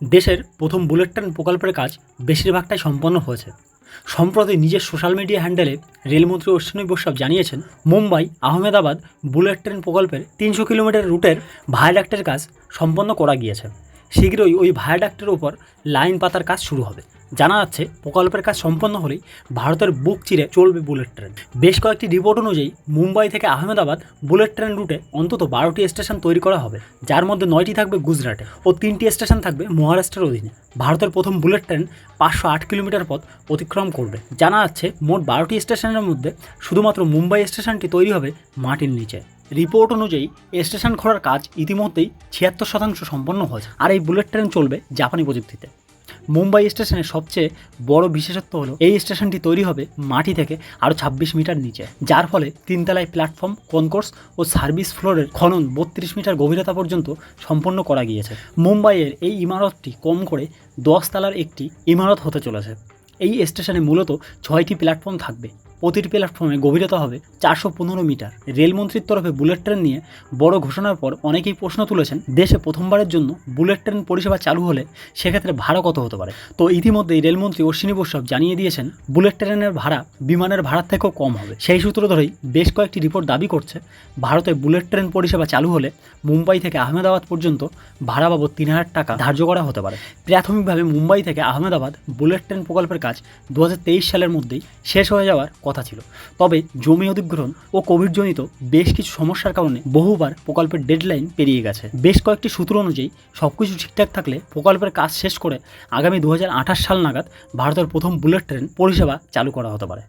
দেশের প্রথম bullet train প্রকল্পের কাজ বেশিরভাগটাই সম্পন্ন হয়েছে। সম্প্রতি নিজের সোশ্যাল মিডিয়া হ্যান্ডেলে রেলমন্ত্রী অশ্বিনী বৈষ্ণব জানিয়েছেন, মুম্বাই, আহমেদাবাদ বুলেট ট্রেন প্রকল্পের তিনশো কিলোমিটার রুটের ভায়াডাক্টের কাজ সম্পন্ন করা গিয়েছে। শীঘ্রই ওই ভায়াডাক্টের ওপর লাইন পাতার কাজ শুরু হবে। জানা যাচ্ছে, প্রকল্পের কাজ সম্পন্ন হলেই ভারতের বুক চিরে চলবে বুলেট ট্রেন। বেশ কয়েকটি রিপোর্ট অনুযায়ী মুম্বাই থেকে আহমেদাবাদ বুলেট ট্রেন রুটে অন্তত বারোটি স্টেশন তৈরি করা হবে, যার মধ্যে নয়টি থাকবে গুজরাটে ও তিনটি স্টেশন থাকবে মহারাষ্ট্রের অধীনে। ভারতের প্রথম বুলেট ট্রেন পাঁচশো আট কিলোমিটার পথ অতিক্রম করবে। জানা যাচ্ছে, মোট বারোটি স্টেশনের মধ্যে শুধুমাত্র মুম্বাই স্টেশনটি তৈরি হবে মাটির নিচে। রিপোর্ট অনুযায়ী স্টেশন খোলার কাজ ইতিমধ্যেই ছিয়াত্তর শতাংশ সম্পন্ন হয়েছে। আর এই বুলেট ট্রেন চলবে জাপানি প্রযুক্তিতে। মুম্বাই স্টেশনের সবচেয়ে বড় বিশেষত্ব হলো, এই স্টেশনটি তৈরি হবে মাটি থেকে আরও ছাব্বিশ মিটার নিচে, যার ফলে তিনতলায় প্ল্যাটফর্ম কনকোর্স ও সার্ভিস ফ্লোরের খনন বত্রিশ মিটার গভীরতা পর্যন্ত সম্পন্ন করা গিয়েছে। মুম্বাইয়ের এই ইমারতটি কম করে দশ তলার একটি ইমারত হতে চলেছে। এই স্টেশনে মূলত ছয়টি প্ল্যাটফর্ম থাকবে। প্রতিটি প্ল্যাটফর্মে গভীরতা হবে চারশো পনেরো মিটার। রেলমন্ত্রীর তরফে বুলেট ট্রেন নিয়ে বড় ঘোষণার পর অনেকেই প্রশ্ন তুলেছেন, দেশে প্রথমবারের জন্য বুলেট ট্রেন পরিষেবা চালু হলে সেক্ষেত্রে ভাড়া কত হতে পারে? তো ইতিমধ্যেই রেলমন্ত্রী অশ্বিনী বৈষ্ণব জানিয়ে দিয়েছেন বুলেট ট্রেনের ভাড়া বিমানের ভাড়ার থেকেও কম হবে। সেই সূত্র ধরেই বেশ কয়েকটি রিপোর্ট দাবি করছে, ভারতে বুলেট ট্রেন পরিষেবা চালু হলে মুম্বাই থেকে আহমেদাবাদ পর্যন্ত ভাড়া বাবদ তিন হাজার টাকা ধার্য করা হতে পারে। প্রাথমিকভাবে মুম্বাই থেকে আহমেদাবাদ বুলেট ট্রেন প্রকল্পের কাজ দু হাজার তেইশ সালের মধ্যেই শেষ হয়ে যাওয়ার কথা ছিল। তবে জমি অধিগ্রহণ ও কোভিডজনিত বেশ কিছু সমস্যার কারণে বহুবার প্রকল্পের ডেডলাইন পেরিয়ে গেছে। বেশ কয়েকটি সূত্র অনুযায়ী সবকিছু ঠিকঠাক থাকলে প্রকল্পের কাজ শেষ করে আগামী দু হাজার আঠাশ সাল নাগাদ ভারতের প্রথম বুলেট ট্রেন পরিষেবা চালু করা হতে পারে।